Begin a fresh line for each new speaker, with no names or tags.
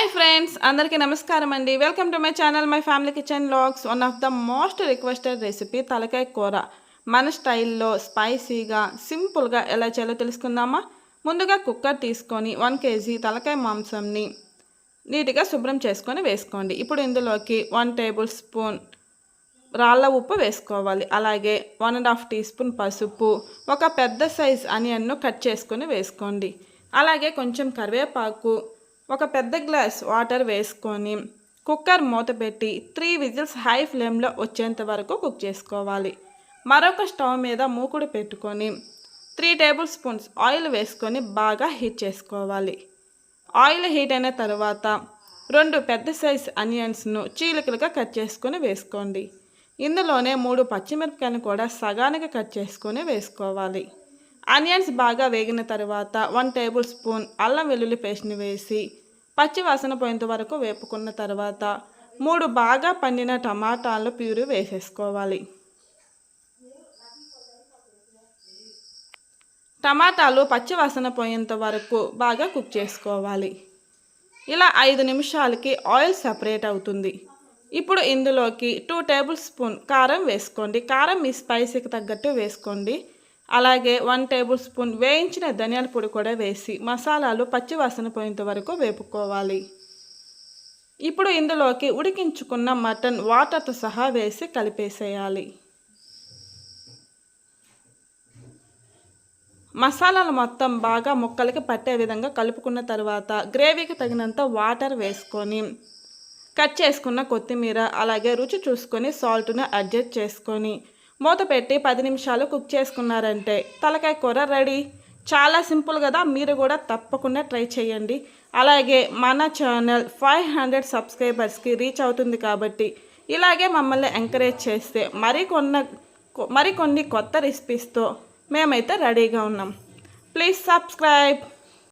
Hi friends అందరికీ నమస్కారం అండి. Welcome to my channel my family kitchen logs one of the most requested recipe తలకాయ కూర. మన స్టైల్లో స్పైసీగా సింపుల్గా ఎలా చేయాలో తెలుసుకుందామా? ముందుగా కుక్కర్ తీసుకొని వన్ కేజీ తలకాయ మాంసంని నీట్గా శుభ్రం చేసుకొని వేసుకోండి. ఇప్పుడు ఇందులోకి వన్ టేబుల్ స్పూన్ రాళ్ళ ఉప్పు వేసుకోవాలి. అలాగే one and half teaspoon పసుపు ఒక పెద్ద సైజ్ అనియన్ను కట్ చేసుకొని వేసుకోండి. అలాగే కొంచెం కరివేపాకు ఒక పెద్ద గ్లాస్ వాటర్ వేసుకొని కుక్కర్ మూత పెట్టి త్రీ విజిల్స్ హై ఫ్లేమ్లో వచ్చేంత వరకు కుక్ చేసుకోవాలి. మరొక స్టవ్ మీద మూకుడు పెట్టుకొని త్రీ టేబుల్ స్పూన్స్ ఆయిల్ వేసుకొని బాగా హీట్ చేసుకోవాలి. ఆయిల్ హీట్ అయిన తర్వాత రెండు పెద్ద సైజ్ అనియన్స్ను చీలికలుగా కట్ చేసుకొని వేసుకోండి. ఇందులోనే మూడు పచ్చిమిరపకాయలు కూడా సగానికి కట్ చేసుకొని వేసుకోవాలి. ఆనియన్స్ బాగా వేగిన తర్వాత వన్ టేబుల్ స్పూన్ అల్లం వెల్లుల్లి పేస్ట్ని వేసి పచ్చి వాసన పోయేంత వరకు వేపుకున్న తర్వాత మూడు బాగా పండిన టమాటాలు ప్యూరీ వేసేసుకోవాలి. టమాటాలు పచ్చి వాసన పోయేంత వరకు బాగా కుక్ చేసుకోవాలి. ఇలా ఐదు నిమిషాలకి ఆయిల్ సపరేట్ అవుతుంది. ఇప్పుడు ఇందులోకి టూ టేబుల్ స్పూన్ కారం వేసుకోండి. కారం మీ స్పైసీకి తగ్గట్టు వేసుకోండి. అలాగే వన్ టేబుల్ స్పూన్ వేయించిన ధనియాల పొడి కూడా వేసి మసాలాలు పచ్చివాసన పోయేంత వరకు వేపుకోవాలి. ఇప్పుడు ఇందులోకి ఉడికించుకున్న మటన్ వాటర్తో సహా వేసి కలిపేసేయాలి. మసాలాలు మొత్తం బాగా ముక్కలకి పట్టే విధంగా కలుపుకున్న తర్వాత గ్రేవీకి తగినంత వాటర్ వేసుకొని కట్ చేసుకున్న కొత్తిమీర అలాగే రుచి చూసుకొని సాల్ట్ను అడ్జస్ట్ చేసుకొని మూత పెట్టి పది నిమిషాలు కుక్ చేసుకున్నారంటే తలకాయ కూర రెడీ. చాలా సింపుల్ కదా మీరు కూడా తప్పకుండా ట్రై చేయండి. అలాగే మన ఛానల్ ఫైవ్ హండ్రెడ్ సబ్స్క్రైబర్స్కి రీచ్ అవుతుంది కాబట్టి ఇలాగే మమ్మల్ని ఎంకరేజ్ చేస్తే మరికొన్న మరికొన్ని కొత్త రెసిపీస్తో మేమైతే రెడీగా ఉన్నాం. Please subscribe.